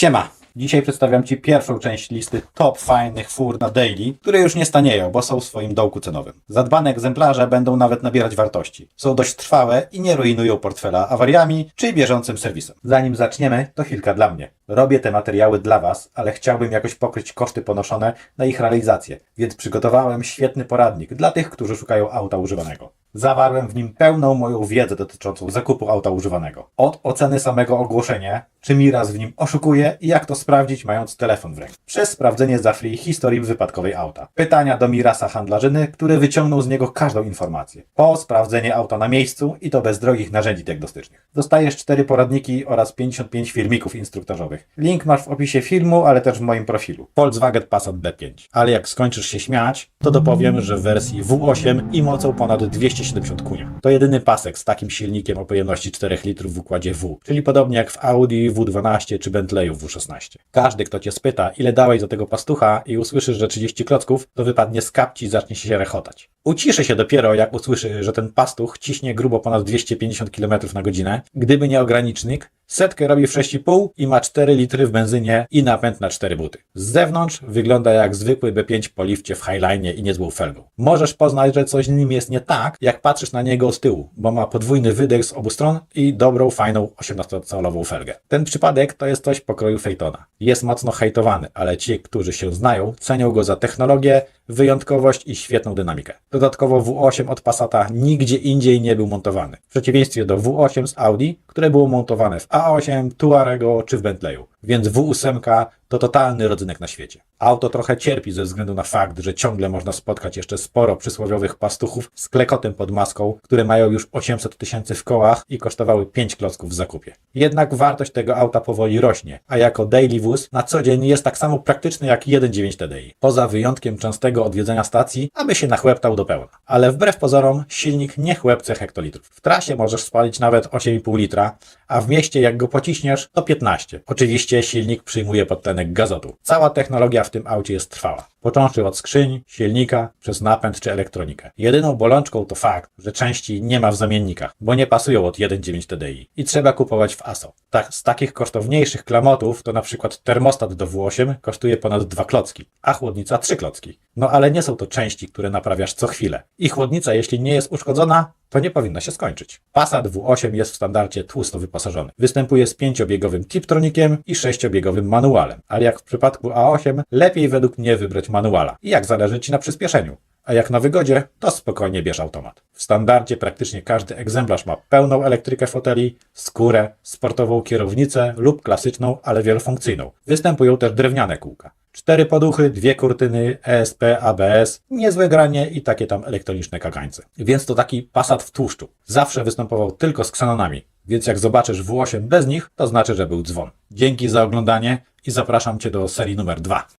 Siema! Dzisiaj przedstawiam Ci pierwszą część listy top fajnych fur na daily, które już nie stanieją, bo są w swoim dołku cenowym. Zadbane egzemplarze będą nawet nabierać wartości. Są dość trwałe i nie rujnują portfela awariami czy bieżącym serwisem. Zanim zaczniemy, to chwilka dla mnie. Robię te materiały dla Was, ale chciałbym jakoś pokryć koszty ponoszone na ich realizację, więc przygotowałem świetny poradnik dla tych, którzy szukają auta używanego. Zawarłem w nim pełną moją wiedzę dotyczącą zakupu auta używanego. Od oceny samego ogłoszenia, czy Miraz w nim oszukuje i jak to sprawdzić mając telefon w ręku. Przez sprawdzenie za free historii wypadkowej auta. Pytania do Mirasa handlarzyny, który wyciągnął z niego każdą informację. Po sprawdzenie auta na miejscu i to bez drogich narzędzi diagnostycznych. Dostajesz 4 poradniki oraz 55 filmików instruktażowych. Link masz w opisie filmu, ale też w moim profilu. Volkswagen Passat B5. Ale jak skończysz się śmiać, to dopowiem, że w wersji W8 i mocą ponad 270 kunia. To jedyny pasek z takim silnikiem o pojemności 4 litrów w układzie W, czyli podobnie jak w Audi W12 czy Bentleyu W16. Każdy, kto cię spyta, ile dałeś za tego pastucha i usłyszysz, że 30 klocków, to wypadnie z kapci i zacznie się rechotać. Uciszy się dopiero, jak usłyszy, że ten pastuch ciśnie grubo ponad 250 km na godzinę. Gdyby nie ogranicznik, setkę robi w 6,5 i ma 4 litry w benzynie i napęd na 4 buty. Z zewnątrz wygląda jak zwykły B5 po lifcie w Highline i niezłą felgą. Możesz poznać, że coś z nim jest nie tak, jak patrzysz na niego z tyłu, bo ma podwójny wydech z obu stron i dobrą, fajną 18-calową felgę. Ten przypadek to jest coś pokroju Phaetona. Jest mocno hejtowany, ale ci, którzy się znają, cenią go za technologię, wyjątkowość i świetną dynamikę. Dodatkowo W8 od Passata nigdzie indziej nie był montowany. W przeciwieństwie do W8 z Audi, które było montowane w A8, Tuarego czy w Bentleyu. Więc W8 to totalny rodzynek na świecie. Auto trochę cierpi ze względu na fakt, że ciągle można spotkać jeszcze sporo przysłowiowych pastuchów z klekotem pod maską, które mają już 800 tysięcy w kołach i kosztowały 5 klocków w zakupie. Jednak wartość tego auta powoli rośnie, a jako daily wóz na co dzień jest tak samo praktyczny jak 1.9 TDI. Poza wyjątkiem częstego odwiedzenia stacji, aby się nachłeptał do pełna. Ale wbrew pozorom silnik nie chłepce hektolitrów. W trasie możesz spalić nawet 8,5 litra, a w mieście jak go pociśniesz to 15. Oczywiście silnik przyjmuje podtlenek gazotu. Cała technologia w tym aucie jest trwała. Począwszy od skrzyń, silnika, przez napęd czy elektronikę. Jedyną bolączką to fakt, że części nie ma w zamiennikach, bo nie pasują od 1.9 TDI i trzeba kupować w ASO. Tak, z takich kosztowniejszych klamotów to na przykład termostat do W8 kosztuje ponad 2 klocki, a chłodnica 3 klocki. No ale nie są to części, które naprawiasz co chwilę. I chłodnica, jeśli nie jest uszkodzona, to nie powinna się skończyć. Passat W8 jest w standardzie tłusto wyposażony. Występuje z pięciobiegowym Tiptronikiem i sześciobiegowym manualem, ale jak w przypadku A8, lepiej według mnie wybrać manuala. I jak zależy Ci na przyspieszeniu. A jak na wygodzie, to spokojnie bierz automat. W standardzie praktycznie każdy egzemplarz ma pełną elektrykę foteli, skórę, sportową kierownicę lub klasyczną, ale wielofunkcyjną. Występują też drewniane kółka. Cztery poduchy, dwie kurtyny, ESP, ABS, niezłe granie i takie tam elektroniczne kagańce. Więc to taki Passat w tłuszczu. Zawsze występował tylko z ksenonami, więc jak zobaczysz W8 bez nich, to znaczy, że był dzwon. Dzięki za oglądanie i zapraszam Cię do serii numer 2.